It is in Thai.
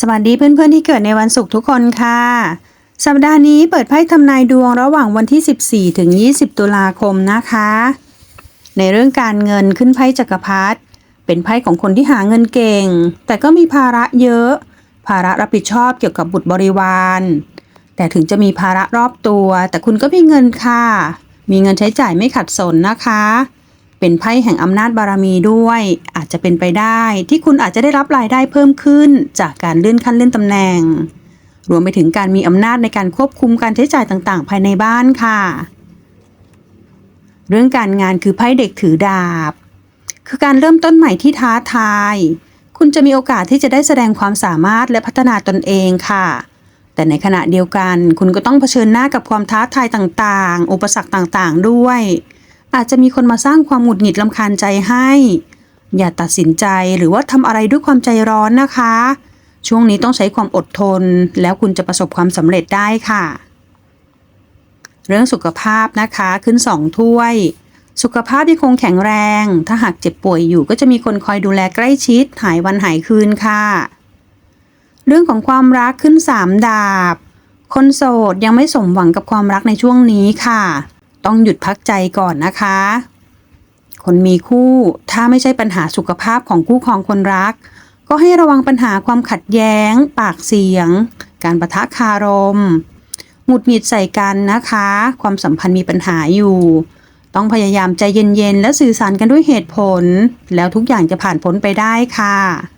สวัสดีเพื่อนๆที่เกิดในวันศุกร์ทุกคนค่ะ สัปดาห์นี้เปิดไพ่ทำนายดวงระหว่างวันที่ 14 ถึง 20 ตุลาคมนะคะ ในเรื่องการเงินขึ้นไพ่จักรพรรดิเป็นไพ่ของคนที่หาเงินเก่ง แต่ก็มีภาระเยอะ ภาระรับผิดชอบเกี่ยวกับบุตรบริวาร แต่ถึงจะมีภาระรอบตัว แต่คุณก็มีเงินค่ะ มีเงินใช้จ่ายไม่ขัดสนนะคะ เป็นไพ่แห่งอำนาจบารมีด้วย อาจจะเป็นไปได้ที่คุณอาจจะได้รับรายได้เพิ่มขึ้น จากการเลื่อนขั้นเลื่อนตำแหน่ง รวมไปถึงการมีอำนาจในการควบคุมการใช้จ่ายต่างๆ ภายในบ้านค่ะ เรื่องการงานคือไพ่เด็กถือดาบ คือการเริ่มต้นใหม่ที่ท้าทาย คุณจะมีโอกาสที่จะได้แสดงความสามารถและพัฒนาตนเองค่ะแต่ในขณะเดียวกันคุณก็ต้องเผชิญหน้ากับความท้าทายต่างๆ อุปสรรคต่างๆ ด้วย อาจจะมีคนมาสร้างความหงุดหงิดลำคาญใจให้ อย่าตัดสินใจหรือว่าทำอะไรด้วยความใจร้อนนะคะ ช่วงนี้ต้องใช้ความอดทน แล้วคุณจะประสบความสำเร็จได้ค่ะ เรื่องสุขภาพนะคะขึ้นสองถ้วย สุขภาพยังคงแข็งแรง ถ้าหากเจ็บป่วยอยู่ก็จะมีคนคอยดูแลใกล้ชิด หายวันหายคืนค่ะ เรื่องของความรักขึ้นสามดาบ คนโสดยังไม่สมหวังกับความรักในช่วงนี้ค่ะ ต้องหยุดพักใจก่อนนะคะ คนมีคู่ถ้าไม่ใช่ปัญหาสุขภาพของคู่ครองคนรัก ก็ให้ระวังปัญหาความขัดแย้ง ปากเสียง การประทะคารมหงุดหงิดใส่กันนะคะ ความสัมพันธ์มีปัญหาอยู่ ต้องพยายามใจเย็นๆ และสื่อสารกันด้วยเหตุผล แล้วทุกอย่างจะผ่านพ้นไปได้ค่ะ